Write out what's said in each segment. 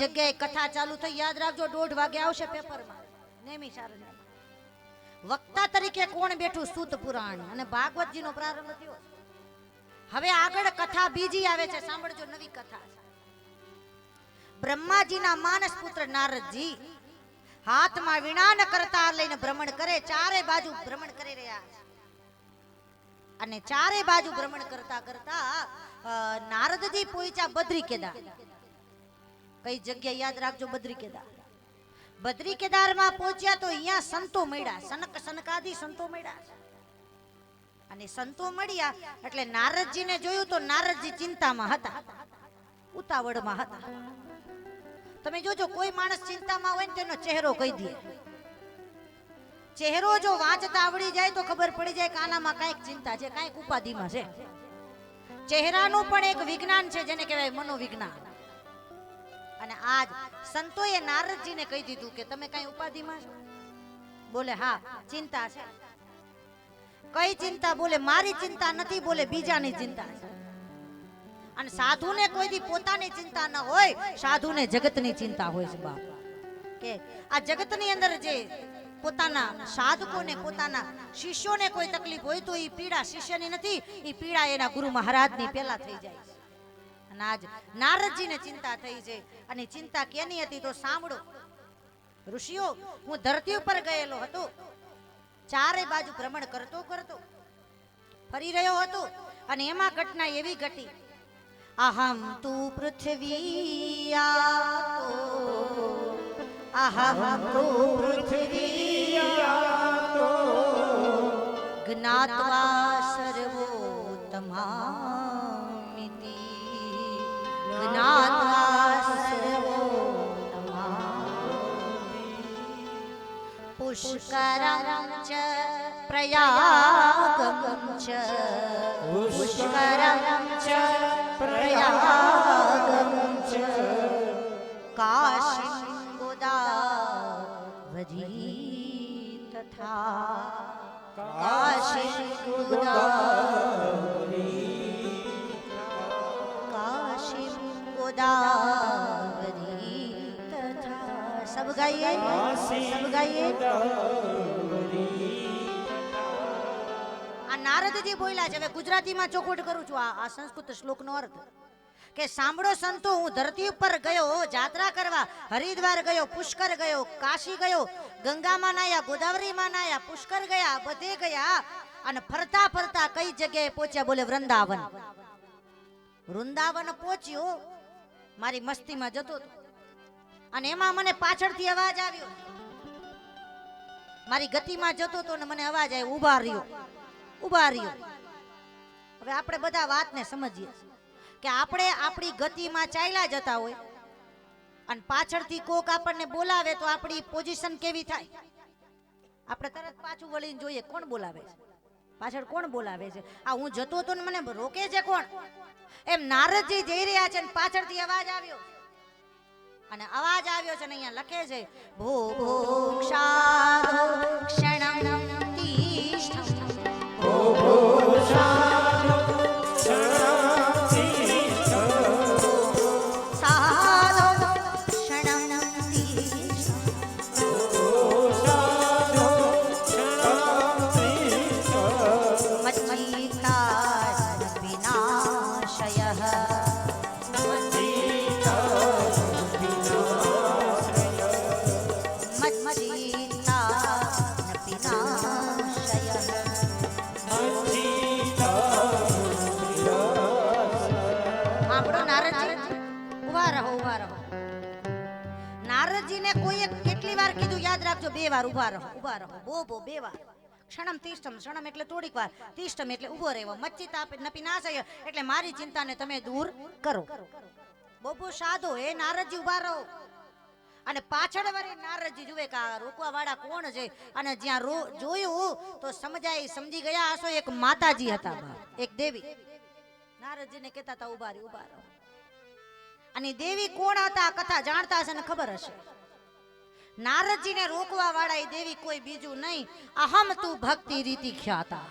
જગ્યાએ કથા ચાલુ થઈ, યાદ રાખજો, દોઢ વાગે આવશે પેપરમાં. નેમી વક્તા તરીકે કોણ બેઠું? સૂત પુરાણ. અને ભાગવતજીનો પ્રારંભ થયો. હવે આગળ કથા બીજી આવે છે. સાંભળજો, નવી કથા બ્રહ્માજીના માનસ પુત્ર નારદજી હાથમાં વિણાન કરતા લઈને ભ્રમણ કરે. ચારે બાજુ ભ્રમણ કરી રહ્યા અને ચારે બાજુ ભ્રમણ કરતા કરતા નારદજી પહોંચ્યા બદ્રી કેદાર કઈ જગ્યા યાદ રાખજો બદ્રી કેદાર બદ્રી કેદારમાં પહોંચ્યા તો અહીંયા સંતો મળ્યા, સનક સનકાદી સંતો મળ્યા. અને સંતો મળ્યા એટલે નારદજીને જોયું તો નારદજી ચિંતામાં હતા, ઉતાવળમાં હતા. તમે જોજો, કોઈ માણસ ચિંતામાં હોય ને તેનો ચહેરો કહી દે. ચહેરો જો વાંચતા આવડી જાય તો ખબર પડી જાય કે આનામાં કાંઈક ચિંતા છે, કાંઈક ઉપાધિમાં છે. ચહેરાનું પણ એક વિજ્ઞાન છે જેને કહેવાય મનોવિજ્ઞાન. અને આજ સંતોએ નારદજીને કહી દીધું કે તમે કઈ ઉપાધિમાં છો બોલે, હા, ચિંતા છે. કઈ ચિંતા? બોલે, મારી ચિંતા નથી. બોલે, બીજાની ચિંતા છે. અને સાધુને કોઈ દી પોતાની ચિંતા ન હોય, સાધુને જગતની ચિંતા હોય છે, બાપ. કે આ જગતની અંદર જે પોતાના સાધકોને, પોતાના શિષ્યોને કોઈ તકલીફ હોય તો એ પીડા શિષ્યની નથી એ પીડા એના ગુરુ મહારાજની પહેલા થઈ જાય છે. અને આજ નારદજીને ચિંતા થઈ છે. અને ચિંતા કેની હતી તો સાંભળો. ઋષિઓ, હું ધરતી ઉપર ગયેલો હતો. ચારે બાજુ ભ્રમણ કરતો કરતો ફરી રહ્યો હતો અને એમાં ઘટના એવી ઘટી. અહમ તુ પૃથ્વી અહમ તુ પૃથ્વી જ્ઞાત્વા સર્વોત્તમામિતિ જ્ઞાત્વા સર્વોત્તમામિતિ પુષ્કરમ ચ પ્રયાગમ ચ પુષ્કરમ ચ પ્રયાગમ ચ કાશીં ગોદાવરી તથા ગોદાવરી तथा सब गाइए। सब गाइए। આ નારદજી બોલ્યા છે હવે ગુજરાતીમાં ચોખવટ કરું છું આ સંસ્કૃત શ્લોકનો અર્થ કે સાંભળો સંતો હું ધરતી ઉપર ગયો જાત્રા કરવા હરિદ્વાર ગયો પુષ્કર ગયો કાશી ગયો ગંગામાં નાયા ગોદાવરીમાં નાયા પુષ્કર ગયા બધે ગયા અને ફરતા ફરતા કઈ જગ્યાએ પહોંચ્યા બોલે વૃંદાવન. વૃંદાવન પહોંચ્યો મારી મસ્તીમાં જતો હતો. અને એમાં મને પાછળથી અવાજ આવ્યો. મારી ગતિમાં જતો હતો ને મને અવાજ આવ્યો ઊભા રહ્યો ઊભા રહ્યો. હવે આપણે બધા વાતને સમજીએ કે આપણે આપણી ગતિમાં ચાલ્યા જતા હોય અને પાછળથી કોક આપણને બોલાવે તો આપણી પોઝિશન કેવી થાય? આપણે તરત પાછું વળીને જોઈએ કોણ બોલાવે છે. પાછળ કોણ બોલાવે છે? આ હું જતો ને મને રોકે છે કોણ? એમ નારદજી જઈ રહ્યા છે ને પાછળથી અવાજ આવ્યો. અને અવાજ આવ્યો છે ને અહીંયા લખે છે ભો ભો ક્ષારો ક્ષણમ તિષ્ઠમ. સાધો વાર ઊભા રહો ઊભા રહો. બો બો બે વાર. ક્ષણમ તિષ્ઠમ, ક્ષણમ એટલે થોડીક વાર. તિષ્ઠમ એટલે ઊભો રહેવો. મચ્ચિતા આપે નપી નાશય એટલે મારી ચિંતાને તમે દૂર કરો. બોબો સાધો એ નારદજી, ઊભા રહો. અને પાછળ વળી નારદજી જુએ કે આ રોકવા વાળા કોણ છે? અને જ્યાં જોયું તો સમજાય, સમજી ગયા હશો, એક માતાજી હતા એક દેવી. નારદજીને કહેતા હતા, ઊભા રહી, ઊભા રહો. અને દેવી કોણ હતા? કથા જાણતા હશે ને ખબર હશે. નારદજીને રોકવા વાળા એ દેવી કોઈ બીજું નહીં. અહમ તું ભક્તિ રીતિ ખ્યાતા.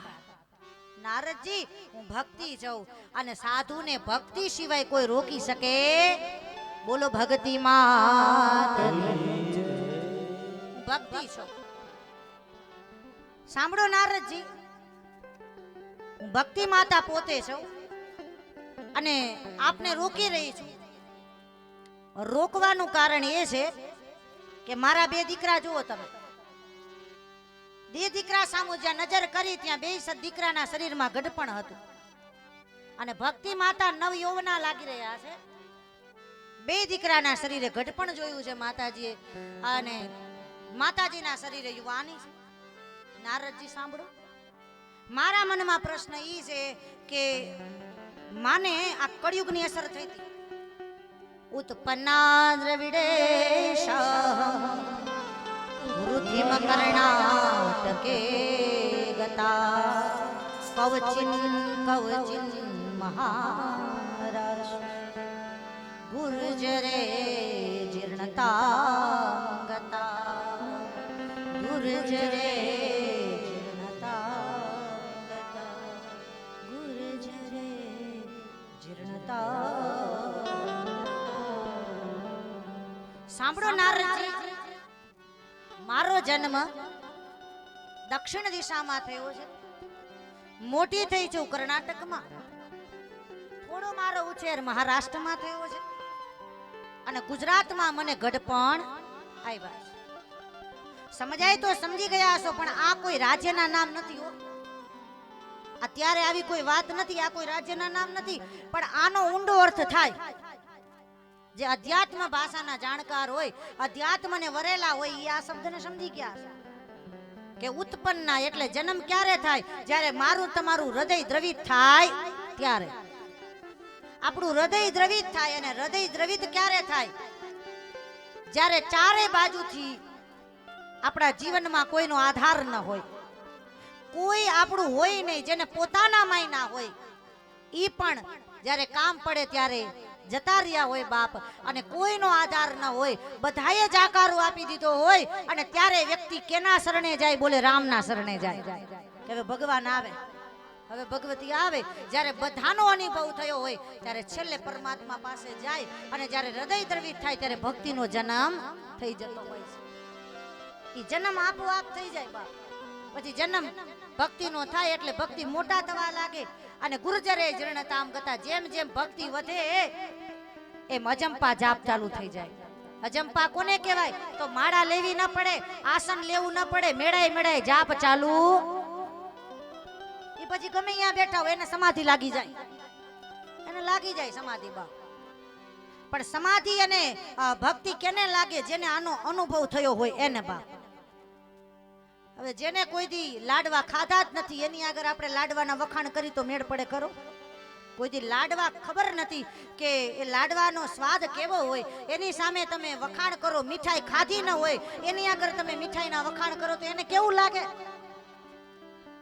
નારદજી, હું ભક્તિ જઉં અને સાધુને ભક્તિ સિવાય કોઈ રોકી શકે? બોલો ભક્તિ માત. ભક્તિ છો સાંભળો નારદજી, હું ભક્તિ માતા પોતે છું અને આપને રોકી રહી છું. રોકવાનું કારણ એ છે કે મારા બે દીકરા જુઓ તમે. બે દીકરા સામુ જ્યાં નજર કરી ત્યાં બે સદ દીકરાના શરીરમાં ગઢપણ હતું. અને ભક્તિ માતા નવ યૌવના લાગી રહ્યા છે. બે દીકરાના શરીરે ગઢપણ જોયું છે માતાજીએ. અને માતાજીના શરીરે યુવાની છે. નારદજી સાંભળો. મારા મનમાં પ્રશ્ન ઈ છે કે માને આ કળિયુગની અસર થઈ હતી. ઉત્પન્ના દ્રવિડેશ गता કર્ણાટકે ગતા કવચિન કવચિન મહારાજ ગુર્જરે જીર્ણતા સાંભળો નારદજી. મારો જન્મ દક્ષિણ દિશામાં થયો છે. મોટી થઈ છું કર્ણાટકમાં. થોડો મારો ઉછેર મહારાષ્ટ્રમાં થયો છે. અને ગુજરાતમાં મને ગઢપણ આવ્યા છે. સમજાય તો સમજી ગયા હશો, પણ આ કોઈ રાજ્યના નામ નથી હો. અત્યારે આવી કોઈ વાત નથી, આ કોઈ રાજ્યના નામ નથી, પણ આનો ઊંડો અર્થ થાય. જે અધ્યાત્મ ભાષાના જાણકાર હોય, અધ્યાત્મને વરેલા હોય એ આ શબ્દને સમજી ગયા છે. કે ઉત્પન્ના એટલે જન્મ ક્યારે થાય? જ્યારે મારું તમારું હૃદય દ્રવિત થાય ત્યારે. આપણું હૃદય દ્રવિત થાય અને હૃદય દ્રવિત ક્યારે થાય? જ્યારે ચારે બાજુથી આપણા જીવનમાં કોઈનો આધાર ન હોય. કોઈ આપણું હોય નહીં, જેને પોતાના માય ના હોય. એ પણ જ્યારે કામ પડે ત્યારે જતા રહ્યા હોય બાપ અને કોઈનો આધાર ન હોય. બધાએ જ આકારો આપી દીધો હોય અને ત્યારે વ્યક્તિ કેના શરણે જાય બોલે રામના શરણે જાય. કે હવે ભગવાન આવે. હવે ભગવતી આવે. જ્યારે બધાનો અનુભવ થયો હોય, ત્યારે છેલ્લે પરમાત્મા પાસે જાય અને જ્યારે હૃદય દ્રવિત થાય ત્યારે ભક્તિનો જન્મ થઈ જતો હોય છે. એ જન્મ આપોઆપ થઈ જાય બાપ. પછી જન્મ ભક્તિનો થાય એટલે ભક્તિ મોટા થવા લાગે. અને ગુર્જરે જીર્ણતામ ગતા જેમ જેમ ભક્તિ વધે એમ અજંપા જાપ ચાલુ થઈ જાય. અજંપા કોને કહેવાય? તો માળા લેવી ન પડે, આસન લેવું ન પડે મેળાય મેળાય જાપ ચાલુ. એ પછી ગમે અહીંયા બેઠા હોય, એને સમાધિ લાગી જાય. એને લાગી જાય સમાધિ, બા. પણ સમાધિ અને ભક્તિ કેને લાગે જેને આનો અનુભવ થયો હોય એને, બા? હવે જેને કોઈ દી લાડવા ખાધા જ નથી, એની આગળ આપણે લાડવાના વખાણ કરી તો મેળ પડે કરો કોઈ દી લાડવા ખબર નથી કે એ લાડવાનો સ્વાદ કેવો હોય, એની સામે તમે વખાણ કરો, મીઠાઈ ખાધી ન હોય, એની આગળ તમે મીઠાઈના વખાણ કરો તો એને કેવું લાગે?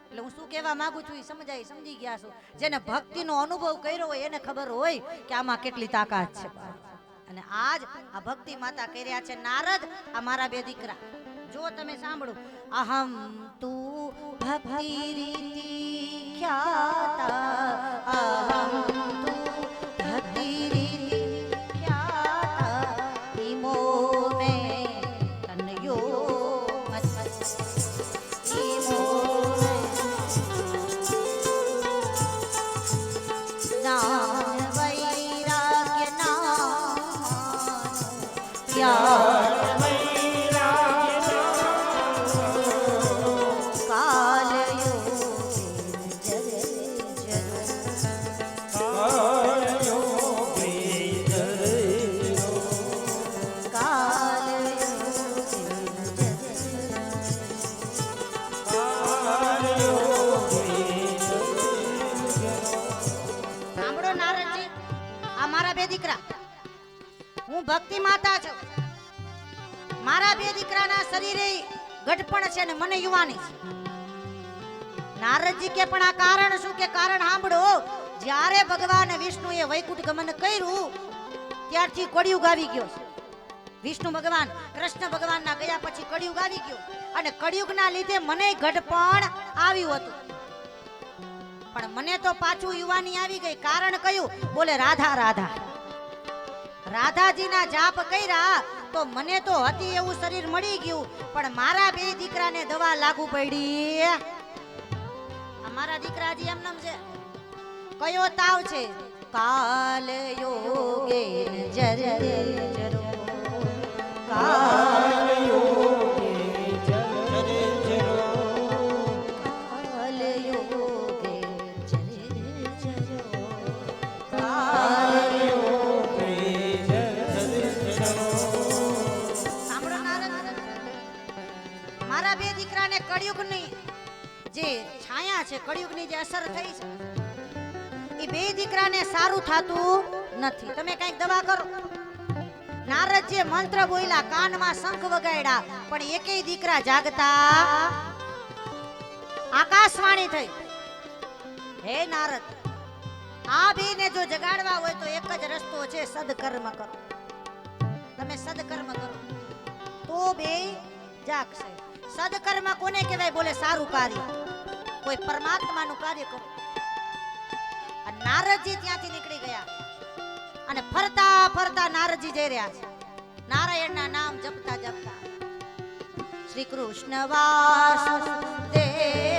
એટલે હું શું કહેવા માંગુ છું એ સમજાય, સમજી ગયા છું. જેને ભક્તિનો અનુભવ કર્યો હોય એને ખબર હોય કે આમાં કેટલી તાકાત છે. અને આજ આ ભક્તિ માતા કર્યા છે નારદ, આ મારા બે દીકરા. જો તમે સાંભળો અહમ તું ભક્તિ રીતિ ખ્યાતા અહમ ગઢપણ છે ને મને યુવાની છે. નારદજી કે પણ આ કારણ શું? કે કારણ સાંભળો, જ્યારે ભગવાન વિષ્ણુએ વૈકુંઠ ગમન કર્યું, ત્યારથી કળિયુગ આવી ગયો છે. વિષ્ણુ ભગવાન, કૃષ્ણ ભગવાનના ગયા પછી કળિયુગ આવી ગયો. અને કળિયુગના લીધે મને ગઢપણ આવ્યું હતું. પણ મને તો પાછું યુવાની આવી ગઈ. કારણ કયું? બોલે રાધા રાધા. રાધાજીના જાપ કર્યા તો મને તો હતી એવું શરીર મળી ગયું, પણ મારા બે દીકરાને દવા લાગુ પડી. આ મારા દીકરા હજી એમનામ છે, કયો તાવ છે? કાલ યોગે જર જરો કાલ કાલ છે, કળિયુગની જે અસર થઈ છે. એ બે દીકરાને સારું થાતું નથી. તમે કંઈક દવા કરો. નારદજી મંત્ર બોલ્યા, કાનમાં શંખ વગાડ્યા, પણ એકેય દીકરા જાગતા આકાશવાણી થઈ. હે નારદ, આ બેને જો જગાડવા હોય તો એક જ રસ્તો છે, સદકર્મ કરો. તમે સદકર્મ કરો. તો બે જાગશે. સદકર્મ કોને કહેવાય? બોલે સારું કાર્ય. કોઈ પરમાત્માનું કાર્ય કરો નારદજી ત્યાંથી નીકળી ગયા. અને ફરતા ફરતા નારદજી જઈ રહ્યા છે. નારાયણના નામ જપતા જપતા. શ્રી કૃષ્ણ વાસુદેવાય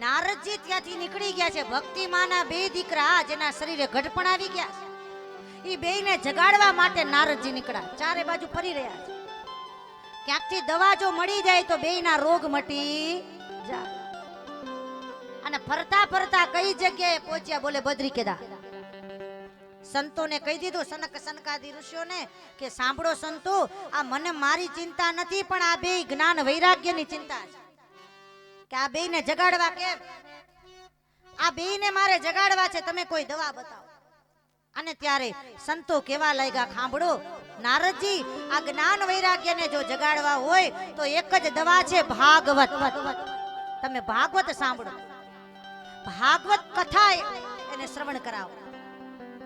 નારદજી ત્યાંથી નીકળી ગયા છે. ભક્તિમાના બે દીકરા જેના શરીરે ઘટપણ આવી ગયા છે. એ બેયને જગાડવા માટે નારદજી નીકળ્યા. ચારે બાજુ ફરી રહ્યા છે. ક્યાંકથી દવા જો મળી જાય તો બેયના રોગ મટી જાય. અને ફરતા ફરતા કઈ જગ્યાએ પહોંચ્યા બોલે બદ્રી કેદા સંતોને કહી દીધું, સનક સનકાદી ઋષિઓને, કે સાંભળો સંતો, આ મને મારી ચિંતા નથી, પણ આ બે જ્ઞાન વૈરાગ્યની ચિંતા છે. કે આ બેયને જગાડવા કેમ? આ બેયને મારે જગાડવા છે, તમે કોઈ દવા બતાવો. અને ત્યારે સંતો કેવા લાગ્યા, ખાંભળો, નારદજી, આ જ્ઞાન વૈરાગ્યને જો જગાડવા હોય, તો એક જ દવા છે ભાગવત. તમે ભાગવત સાંભળો. ભાગવત કથા એને શ્રવણ કરાવો.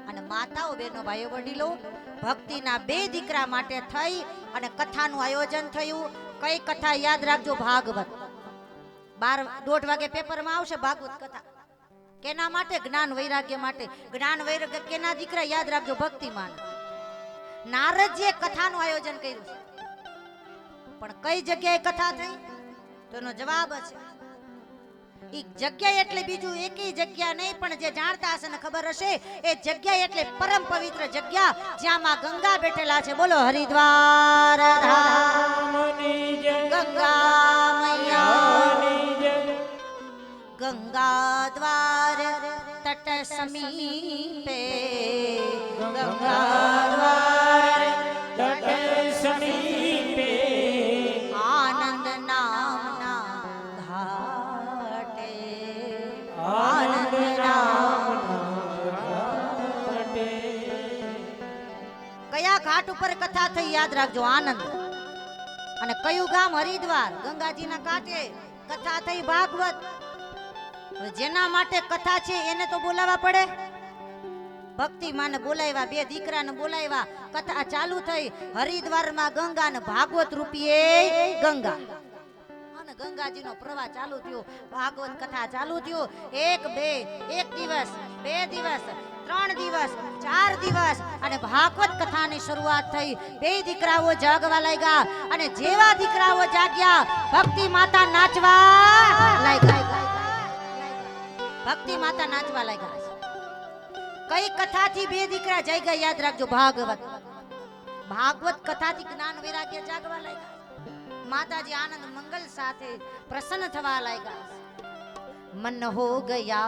અને માતાઓ, બહેનો, ભાઈઓ, વડીલો, ભક્તિના બે દીકરા માટે થઈ અને કથાનું આયોજન થયું. કઈ કથા યાદ રાખજો? ભાગવત. બાર, દોઢ વાગે પેપરમાં આવશે ભાગવત કથા. કેના માટે? જ્ઞાન વૈરાગ્ય માટે. જ્ઞાન વૈરાગ્ય કેના દીકરા યાદ રાખજો ભક્તિમાન. નારદજીએ કથાનું આયોજન કર્યું છે. પણ કઈ જગ્યાએ કથા થઈ? તો એનો જવાબ છે. ઈ જગ્યા એટલે બીજું એકી જગ્યા નહીં, પણ જે જાણતા હશે ને ખબર હશે, એ જગ્યા એટલે પરમ પવિત્ર જગ્યા જ્યાં ગંગા બેઠેલા છે. બોલો હરિદ્વાર તટ સમીપે ગંગા દ્વાર આનંદ નામના ઘાટે. આનંદ કયા ઘાટ ઉપર કથા થઈ યાદ રાખજો આનંદ. અને કયું ગામ હરિદ્વાર? ગંગાજીના કાંઠે કથા થઈ ભાગવત. જેના માટે કથા છે એને તો બોલાવવા પડે? ભક્તિ માને બોલાવ્યા, બે દીકરાને બોલાવ્યા, કથા ચાલુ થઈ. હરિદ્વારમાં ગંગા ને ભાગવત રૂપિયે ગંગા. અને ગંગાજીનો પ્રવાહ ચાલુ થયો. ભાગવત કથા ચાલુ થયો. એક, બે, એક દિવસ, બે દિવસ, ત્રણ દિવસ, ચાર દિવસ અને ભાગવત કથાની શરૂઆત થઈ. બે દીકરાઓ જાગવા લાગ્યા અને જેવા દીકરાઓ જાગ્યા, ભક્તિ માતા નાચવા લાગ્યા. भक्ति माता नाचवा लगा कई कथा थी बे दिकरा जय गए याद रख जो भागवत। भागवत कथा थी ज्ञान वैराग्य जागवा लगा माता जी आनंद मंगल साथे प्रसन्न थवा लगा मन हो गया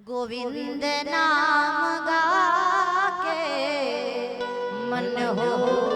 गोविंद नाम गा मन हो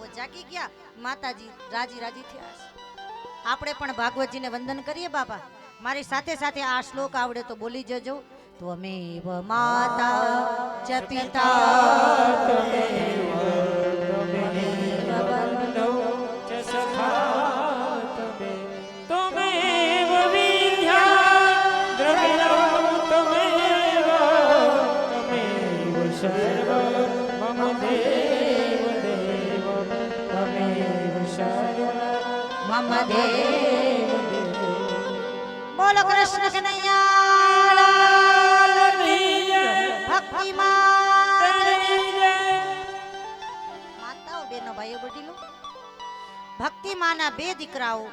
દીકરાઓ જાગી ગયા. માતાજી રાજી રાજી થયા આપણે પણ ભાગવતજીને વંદન કરીએ બાપા. મારી સાથે સાથે આ શ્લોક આવડે તો બોલી જજો. ત્વમેવ માતા ચ મમ દેવ બોલો કૃષ્ણ કનૈયા ભક્તિ માતાઓ બેનો ભાઈઓ વડીલો ભક્તિ માના બે દીકરાઓ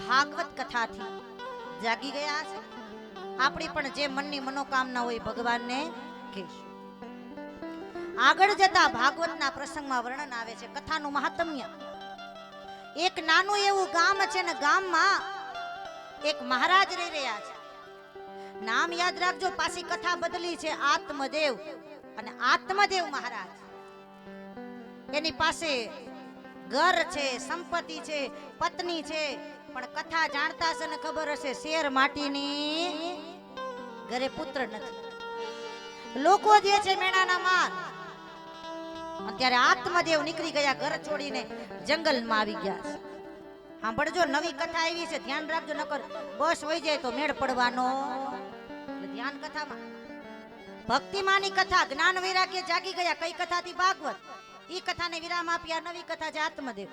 ભાગવત કથાથી જાગી ગયા છે આપણી પણ જે મનની મનોકામના હોય ભગવાનને કહેશું આગળ જતા ભાગવતના પ્રસંગમાં વર્ણન આવે છે, કથાનું મહાત્મ્ય. એક નાનું એવું ગામ છે ને ગામમાં એક મહારાજ રહી રહ્યા છે. નામ યાદ રાખજો, પાછી કથા બદલી છે આત્મદેવ અને આત્મદેવ મહારાજ. એની પાસે ઘર છે, સંપત્તિ છે, પત્ની છે, પણ કથા જાણતા હશે ને ખબર હશે, શેર માટીની ઘરે પુત્ર નથી. લોકો જે છે મેણાના માર અત્યારે આત્મદેવ નીકળી ગયા, ઘર છોડીને જંગલમાં આવી ગયા છે. સાંભળજો, નવી કથા આવી છે, ધ્યાન રાખજો, નકર બસ હોય જાય તો મેળ પડવાનો. ધ્યાન કથામાં. ભક્તિમાની કથા, જ્ઞાન વૈરાગ્ય જાગી ગયા, કઈ કથાથી? ભાગવત. ઈ કથાને વિરામ આપ્યા, નવી કથા છે આત્મદેવ.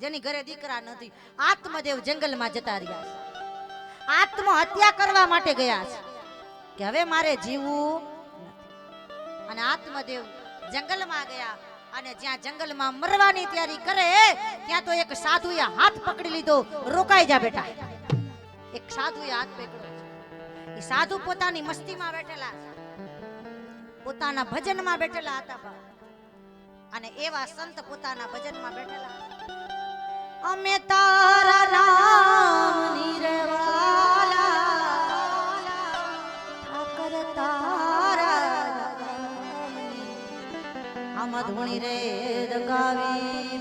જેની ઘરે દીકરા નથી, આત્મદેવ જંગલમાં જતા રહ્યા છે. આત્મહત્યા કરવા માટે ગયા છે. કે હવે મારે જીવવું અને આત્મદેવ જંગલમાં ગયા અને જ્યાં જંગલમાં મરવાની તૈયારી કરે, ત્યાં તો એક સાધુએ હાથ પકડી લીધો. રોકાઈ જા બેટા. એક સાધુએ હાથ પકડ્યો. એ સાધુ પોતાની મસ્તીમાં બેઠેલા. પોતાના ભજનમાં બેઠેલા હતા અને એવા સંત પોતાના ભજનમાં બેઠેલા. અમે તારા ધૂણી રે દગાવી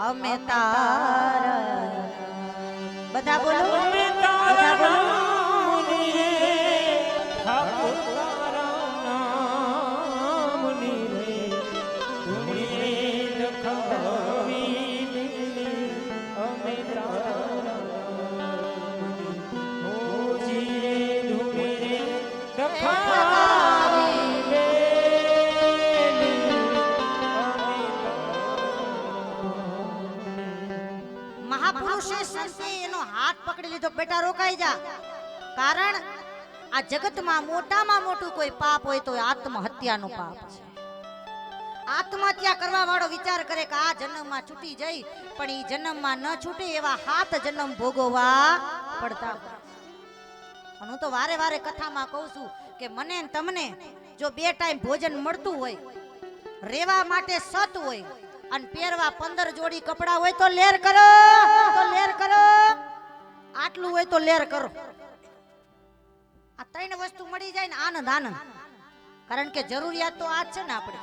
અમે તારા બધા બોલો. લીધો. બેટા, રોકાઈ જા. કારણ આ જગતમાં મોટામાં મોટું કોઈ પાપ હોય તો આત્મહત્યાનું પાપ છે. આત્મહત્યા કરવા વાળો વિચાર કરે કે આ જન્મમાં છૂટી જઈ, પણ એ જન્મમાં ન છૂટે એવા હાથ જન્મ ભોગવવા પડતા હું તો વારે વારે કથામાં કહું છું કે મને તમને જો બે ટાઈમ ભોજન મળતું હોય, રેવા માટે સત હોય અને પહેરવા પંદર જોડી કપડા હોય તો લેર કરો, તો લેર કરો. આટલું હોય તો લેર કરો. આ ત્રણ વસ્તુ મળી જાય ને આનંદ આનંદ. કારણ કે જરૂરિયાત તો આ છે ને આપણે.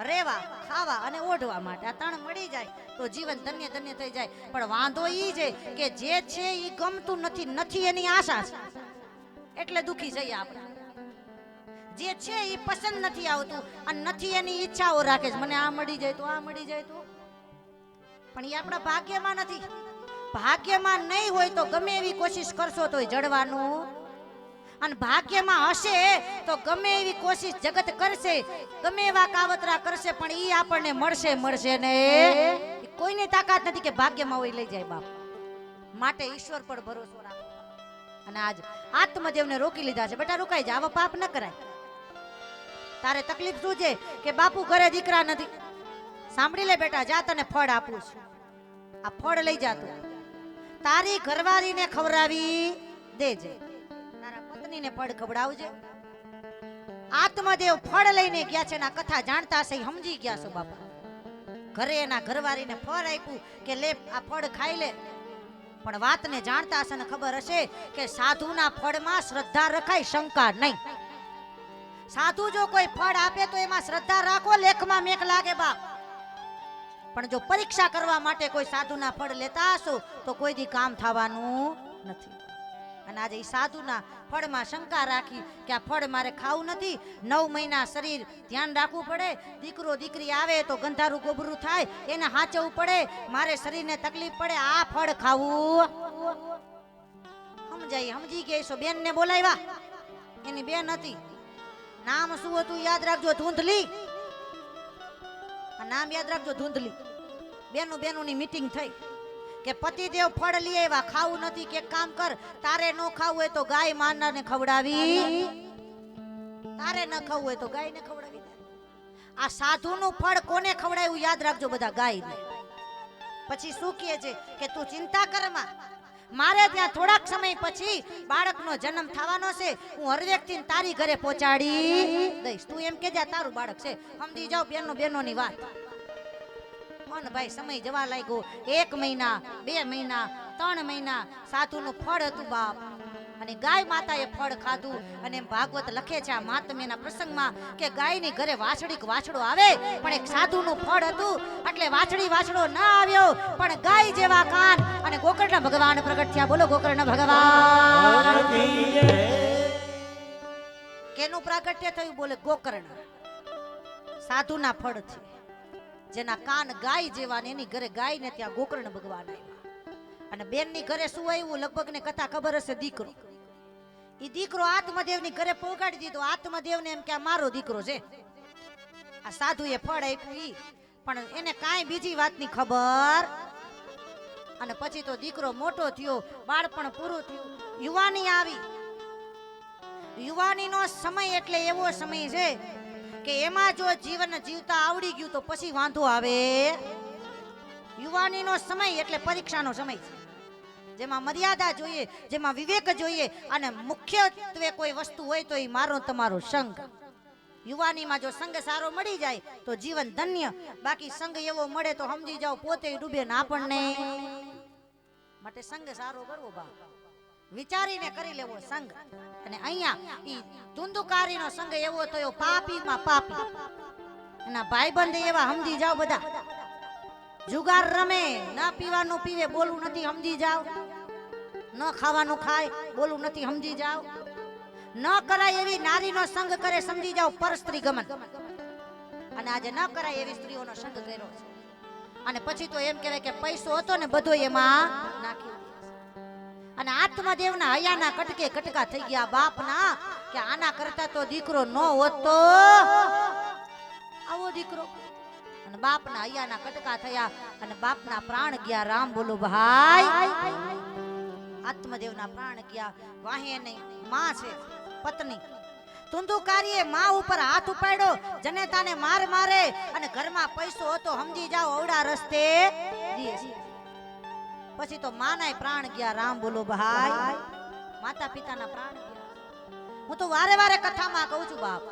રેવા ખાવા અને ઓઢવા માટે આ ત્રણ મળી જાય તો જીવન ધન્ય ધન્ય થઈ જાય. પણ વાંધો ઈ છે કે જે છે એ ગમતું નથી નથી એની આશા છે. એટલે દુખી જઈએ આપણે. જે છે એ પસંદ નથી આવતું અને નથી એની ઈચ્છાઓ રાખે છે. મને આ મળી જાય તો આ મળી જાય તો. પણ એ આપણા ભાગ્યમાં નથી. ભાગ્યમાં નહીં હોય તો ગમે એવી કોશિશ કરશો તોય જડવાનું. અને ભાગ્યમાં હશે તો ગમે એવી કોશિશ જગત કરશે ગમે એવા કાવતરા કરશે પણ ઈ આપણને મળશે મળશે ને. કોઈની તાકાત નથી કે ભાગ્યમાં હોય લઈ જાય બાપ. માટે ઈશ્વર પર ભરોસો રાખો અને આજ આત્મદેવને રોકી લીધા છે. બેટા રોકાઈ જા. આવા પાપ ન કરાય. તારે તકલીફ શું છે? કે બાપુ ઘરે દીકરા નથી. સાંભળી લે બેટા જા તને ફળ આપું છું. આ ફળ લઈ જા તું. તારી ઘરવાળીને ખવડાવી દેજે. તારા પત્નીને ફળ ખવડાવજે. આત્મદેવ ફળ લઈને ગયા છે ના કથા જાણતા છે સમજી ગયા છો બાપા. ઘરે એના ઘરવાળીને ફળ આપ્યું કે લે, આ ફળ ખાઈ લે. પણ વાતને જાણતા હશે ને ખબર હશે કે સાધુના ફળમાં શ્રદ્ધા રખાય શંકા નહીં. સાધુ જો કોઈ ફળ આપે તો એમાં શ્રદ્ધા રાખો, લેખમાં મેક લાગે બાપ. પણ જો પરીક્ષા કરવા માટે કોઈ સાધુના ફળ લેતા હશો, તો કોઈ દી કામ થવાનું નથી. અને આજે એ સાધુના ફળમાં શંકા રાખી કે આ ફળ મારે ખાવું નથી, નવ મહિના શરીર ધ્યાન રાખવું પડે, દીકરો દીકરી આવે તો ગંધારું ગોબરું થાય, એને હાચવું પડે, મારે શરીરને તકલીફ પડે, આ ફળ ખાવું. સમજાય સમજી ગઈ છો? બેનને બોલાવ્યા. એની બેન હતી. નામ શું હતું યાદ રાખજો? ધૂંધલી. નામ યાદ રાખજો ધૂંધલી. બેનું બેનુંની મીટિંગ થઈ. કે પતિદેવ ફળ લઈ આવ્યા, ખાવું નથી કે કામ કર, તારે ન ખાવું હોય તો ગાય માનાને ખવડાવી. તારે ન ખાવું હોય તો ગાયને ખવડાવી આ સાધુનું ફળ કોને ખવડાવ્યું યાદ રાખજો બધા ગાયને. પછી શું કહે છે? કે તું ચિંતા કરમાં. મારે ત્યાં થોડાક સમય પછી બાળકનો જન્મ થવાનો છે. હું હર વ્યક્તિને તારી ઘરે પહોંચાડી દઈશ. તું એમ કે તારું બાળક છે. સમજી જાઓ બેનો બેનોની વાત. પણ ભાઈ સમય જવા લાગ્યો. એક મહિના, બે મહિના, ત્રણ મહિના. સાધુનું ફળ હતું બાપ. અને ગાય માતાએ ફળ ખાધું. અને ભાગવત લખે છે આ માતમેના પ્રસંગમાં કે ગાયની ઘરે વાછડીક વાછડો આવે, પણ એક સાધુનું ફળ હતું. એટલે વાછડી વાછડો ન આવ્યો, પણ ગાય જેવા કાન. અને ગોકર્ણ ભગવાન પ્રગટ થયા. બોલો ગોકર્ણ ભગવાન. કેનું પ્રાગટ્ય થયું? બોલે ગોકર્ણ. સાધુના ફળથી જેના કાન ગાય જેવા ને એની ઘરે ગાય ને ત્યાં ગોકર્ણ ભગવાન આવ્યા અને બેનની ઘરે શું આવ્યું? લગભગ ને કથા ખબર હશે દીકરો. એ દીકરો આત્મદેવની ઘરે પહોંચાડી દીધો. આત્મદેવને એમ કે આ મારો દીકરો છે. આ સાધુએ ફળ આપ્યું ઈ. પણ એને કાંઈ બીજી વાતની ખબર? અને પછી તો દીકરો મોટો થયો, બાળપણ પૂરું થયું. યુવાની આવી. યુવાનીનો સમય એટલે એવો સમય છે કે એમાં જો જીવન જીવતા આવડી ગયું તો પછી વાંધો આવે. યુવાનીનો સમય એટલે પરીક્ષાનો સમય છે. જેમાં મર્યાદા જોઈએ, જેમાં વિવેક જોઈએ અને મુખ્યત્વે કોઈ વસ્તુ હોય તો એ મારો તમારો સંગ. યુવાનીમાં જો સંગ સારો મળી જાય, તો જીવન ધન્ય. બાકી સંગ એવો મળે તો સમજી જાઓ, પોતે ડૂબે ને આપણને. માટે સંગ સારો કરવો બા વિચારીને કરી લેવો સંગ. અને અહીંયા ઈ ધુંધુકારીનો સંગ એવો થયો પાપીમાં પાપી. એના ભાઈબંધ એવા, સમજી જાઓ બધા. જુગાર રમે, ના પીવાનું પીવે, બોલવું નથી, સમજી જાઓ. ન ખાવાનું ખાય, બોલું નથી, સમજી જાવ ન કરાય એવી નારીનો સંગ કરે, સમજી જાઓ પરસ્ત્રી ગમન. અને આજે ન કરાય એવી સ્ત્રીઓનો સંગ કર્યો અને પછી તો એમ કહેવાય કે પૈસો હતો ને બધો એમાં નાખ્યો. અને આત્મદેવના હયાના કટકે કટકા થઈ ગયા. બાપના કે આના કરતા તો દીકરો ન હોતો. આવો દીકરો. અને બાપના હૈયાના કટકા થયા અને બાપના પ્રાણ ગયા. રામ બોલો, ભાઈ આત્મદેવના પ્રાણ ગયા વાહે નહીં, માં છે, પત્ની. તુંદુકારીએ માં ઉપર હાથ ઉપાડ્યો, જનેતાને માર મારે અને ઘરમાં પૈસો હતો, સમજી જાઓ અવડા રસ્તે પછી તો માનાય પ્રાણ ગયા રામ બોલો ભાઈ. માતા પિતાના પ્રાણ ગયા હું તો વારે વારે કથામાં કહું છું, બાપ.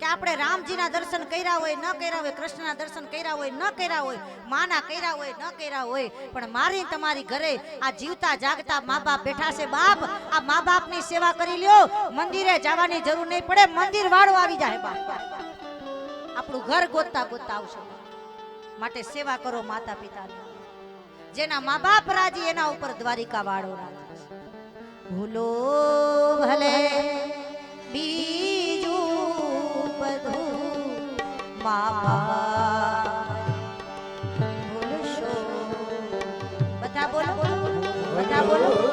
કે આપણે રામજીના દર્શન કર્યા હોય, ન કર્યા હોય, કૃષ્ણના દર્શન કર્યા હોય, ન કર્યા હોય, માના કર્યા હોય, ન કર્યા હોય, પણ મારી તમારી ઘરે આ જીવતા જાગતા મા બાપ બેઠા છે, બાપ, આ મા બાપની સેવા કરી લ્યો. મંદિરે જવાની જરૂર નહીં પડે, મંદિર વાળો આવી જાય, બાપ. આપણું ઘર ગોતતા ગોતતા આવશે. માટે સેવા કરો માતા પિતાની જેના મા બાપ રાજી, એના ઉપર દ્વારિકા વાળો રાજી ભૂલો ભલે, બીજું ભૂલશો બધા બોલો બધા બોલો.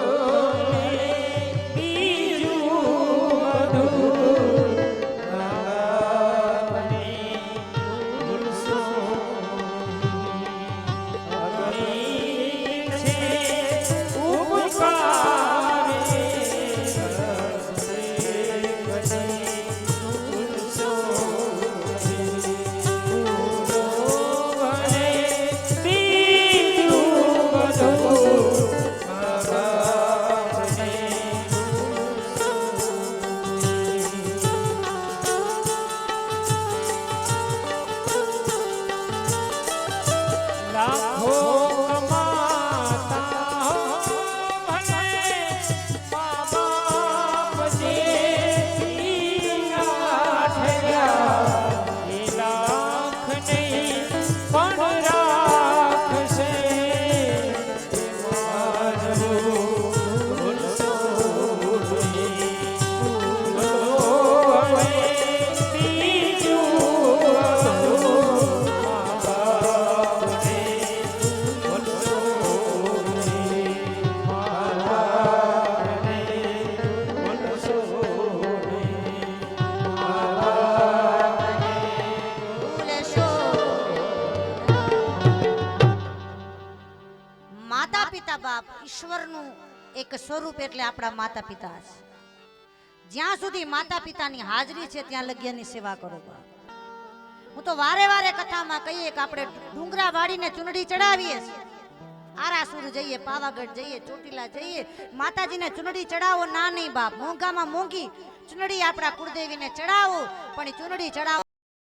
જ્યાં સુધી માતા પિતાની હાજરી છે, ત્યાં લગ્યાની સેવા કરો હું તો વારે વારે કથામાં કહીએ કે આપણે ડુંગરા વાળીને ચૂંટણી ચડાવીએ છીએ. આરાસુર જઈએ, પાવાગઢ જઈએ, ચોટીલા જઈએ. માતાજીને ચૂંટણી ચડાવો ના નહીં બાપ. મોંઘામાં મોંઘી ચૂંટણી આપણા કુળદેવીને ચડાવો, પણ ચૂંટણી ચડાવો